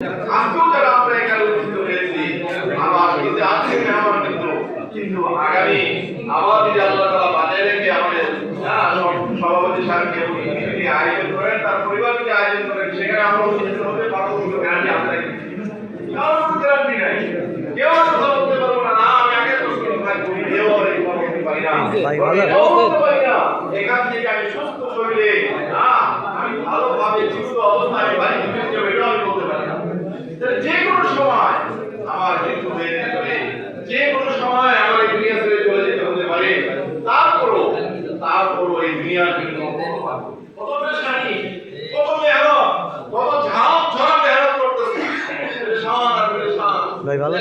আজকেও যারা আমরা এখানে উপস্থিত হয়েছি আমার কিন্তু আজকে আমার কিন্তু। কিন্তু আগামী আবার যদি আল্লাহ তাআলা বাজায় রেখে আমাদের সভাপতি সাহেবকে উনি আয়োজন করেন তার পরিবার আয়োজন করেন সেখানে আমরা উপস্থিত হতে পারব কিন্তু গ্যারান্টি আপনাদের কারোর গ্যারান্টি নাই। কেউ কথা বলতে পারব না। না আমি আগে কেউ পারি না। না। এখান থেকে আমি সুস্থ শরীরে হ্যাঁ, আমি ভালোভাবে সুস্থ অবস্থায় বাড়ি ফিরে যাব এটাও আমি বলতে পারি না তাহলে যে কোনো সময় আমার মৃত্যু হয়ে যেতে পারে যে কোনো সময় আমার এই দুনিয়া ছেড়ে চলে যেতে হতে পারে তারপরও তারপরও এই দুনিয়ার জন্য কত পেরেশানি কত মেহনত কত ঝাঁপ ঝরা মেহনত করতেছি পেরেশান আর ভাই, ভালো?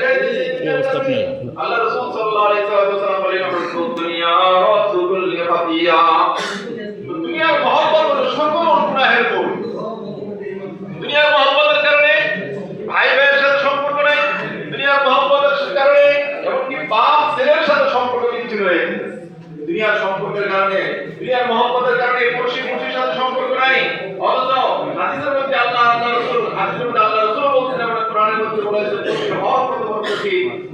কি অবস্থা আপনার? আল্লাহ রাসূল সাল্লাল্লাহু আলাইহি ওয়াসাল্লাম বলেন আমার দুনিয়া রাসূলুল খাতিয়া দুনিয়ার মহব্বত হলো সকল গুনাহের মূল দুনিয়ার মহব্বতের কারণে ভাই ভাইয়ের সাথে সম্পর্ক নেই দুনিয়ার মহব্বতের কারণে এমনকি বাপ ছেলের সাথে সম্পর্ক বিচ্ছিন্ন হয়ে গেছে। দুনিয়ার সম্পর্কের কারণে দুনিয়ার মহব্বতের কারণে পড়শি পড়শির সাথে সম্পর্ক নাই অথচ হাদিসের মধ্যে আল্লাহ আল্লাহ রাসূল হাদিসের মধ্যে আল্লাহ রাসূল বলছেন আমরা কোরআনের মধ্যে বলেছে পড়শি হওয়ার কত বড় খুশি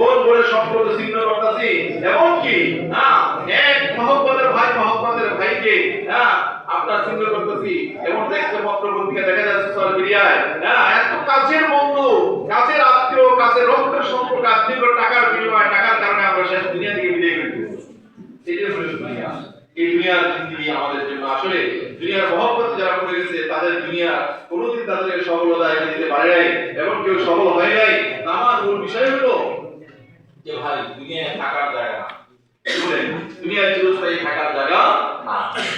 করতেছি বোন সম্পর্ক ছিন্ন করতেছি। এমনকি এক মহব্বতের ভাই মহব্বতের ভাইকে আপনার ছিন্ন করতেছি। এবং দেখতে পত্র পত্রিকা দেখা যাচ্ছে সোশ্যাল মিডিয়ায়। এত কাছের বন্ধু, কাছের আত্মীয়, কাছের রক্তের সম্পর্ক, আত্মীয় টাকার বিনিময়, টাকার কারণে আমরা শেষ দুনিয়া থেকে বিদায় করে দিচ্ছি এটাই হলো দুনিয়া এই দুনিয়ার জিন্দগি আমাদের জন্য আসলে দুনিয়ার মহব্বত যারা করে গেছে, তাদের দুনিয়া কোনোদিন তাদের সফলতা দিতে পারে নাই। এবং কেউ সফল হয় নাই। আমার মূল বিষয় হলো যে ভাই, দুনিয়ায় থাকার জায়গা না। বলেন? চিরস্থায়ী থাকার জায়গা না।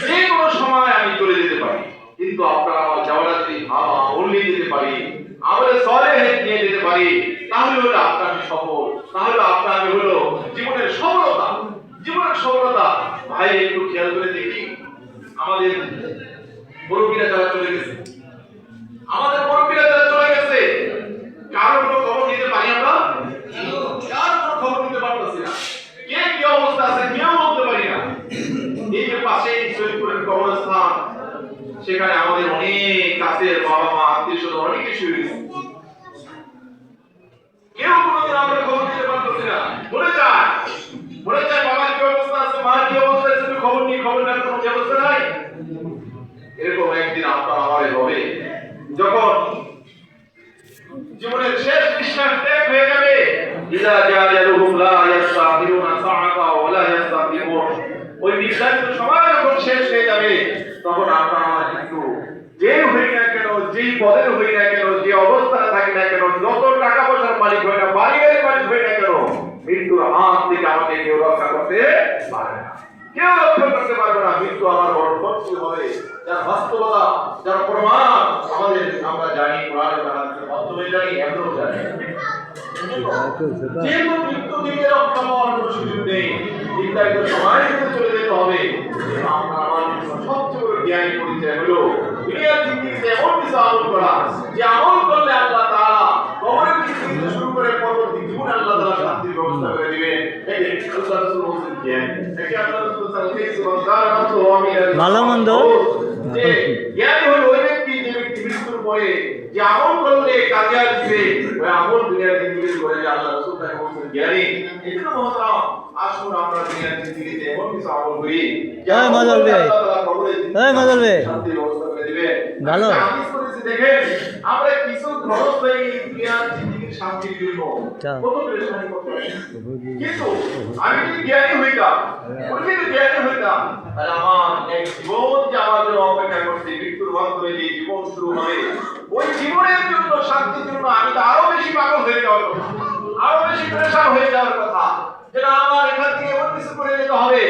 যে কোনো সময় আমি চলে যেতে পারি, কিন্তু আমার যেতে পারি আমাদের নিয়ে যেতে পারি, তাহলে হলো আপনার সফল, তাহলে আপনার হলো জীবনের সফলতা জীবনের সফলতা ভাই, একটু খেয়াল করে দেখি, আমাদের মুরব্বীরা যারা চলে গেছে, আমাদের মুরব্বীরা যারা চলে গেছে কারও কোনো খবর নিতে পারি আমরা কার কোনো খবর নিতে পারতেছি না কে কি অবস্থা আছে কেউ বলতে পারি না এই যে পাশেই সৈয়দপুরের কবরস্থান সেখানে আমাদের অনেক কাছের বাবা মা আত্মীয় স্বজন অনেক কিছু হয়েছে। কেউ কোনোদিন আমাদের খবর নিতে পারতেছি না বলে যায় বলে যায় বাবার কি অবস্থা আছে, মার কি অবস্থা আছে খবর নিয়ে খবর নেওয়ার কোনো ব্যবস্থা নাই? এরকম একদিন আপনার আমার হবে। যখন জীবনের শেষ নিঃশ্বাস ত্যাগ হয়ে যাবে ইদা জালালুহুম লা ইয়াস্তাখিরুনা সাআতা ওয়া লা ইয়াস্তাকিমুন ওই নিঃশ্বাস সময় যখন শেষ হয়ে যাবে, তখন আপনার আমার কিন্তু যে হই না কেন যেই পদের হই না কেন? যে অবস্থায় থাকি না কেন? যত টাকা পয়সার মালিক হয় না গাড়ির মালিক হয় না কেন? মৃত্যুর হাত থেকে আমাকে কেউ রক্ষা করতে পারে না। কেউ রক্ষা করতে পারবে না। মৃত্যু আমার বড় শত্রু হবে। যার বাস্তবতা, যার প্রমাণ আমাদের আমরা জানি মাধ্যমে জানি এখনও জানি। যেহেতু মৃত্যু রক্ষা পাওয়ার সুযোগ নেই নির্ধারিত সময় কিন্তু চলে যেতে হবে আপনার আমার জন্য সবচেয়ে বড় জ্ঞানী পরিচয় হলো দুনিয়ার জিন্দিগিতে এমন কিছু আমল করা যে আমল করলে আল্লাহ তাআলা কবরের দিক থেকে শুরু করে পরবর্তী জীবনে আল্লাহ তাআলা শান্তির ব্যবস্থা করে দিবেন এই যে আল্লাহ রাসূল বলছেন জ্ঞান একে আল্লাহ রাসূল সাল্লাল্লাহু আলাইহি ওয়াসাল্লাম ভালো মন্দ। জ্ঞানী হলো ওই ব্যক্তি যে ব্যক্তি মৃত্যুর পরে যে আমল করলে কাজে আসবে ওই আমল দুনিয়ার জিন্দিগি করে যে আল্লাহ রাসূল তাকে বলছেন জ্ঞানী এই জন্য আসুন আমরা দুনিয়ার জিন্দিগিতে এমন কিছু আমল করি এই আমল ভাই। আল্লাহ তাআলা কবরে এই মজাল ভাই। শান্তির ব্যবস্থা করে দিবেন ভালো। দেখেন আমরা কিছু খরচ হয়ে এই জিন্দিগির শান্তির জন্য কত পরেশানি করতে কিন্তু আমি যদি জ্ঞানী হইতাম আমি জ্ঞানী হইতাম তাহলে আমার এক জীবন যে আমার জন্য অপেক্ষা করছে মৃত্যুর মাধ্যমে যে জীবন শুরু হবে। ওই জীবনের জন্য শান্তির জন্য আমি তো আরও বেশি পাগল হয়ে যাওয়ার কথা। আরও বেশি প্রেশার হয়ে যাওয়ার কথা। যেটা আমার এখান থেকে এমন কিছু করে যেতে হবে।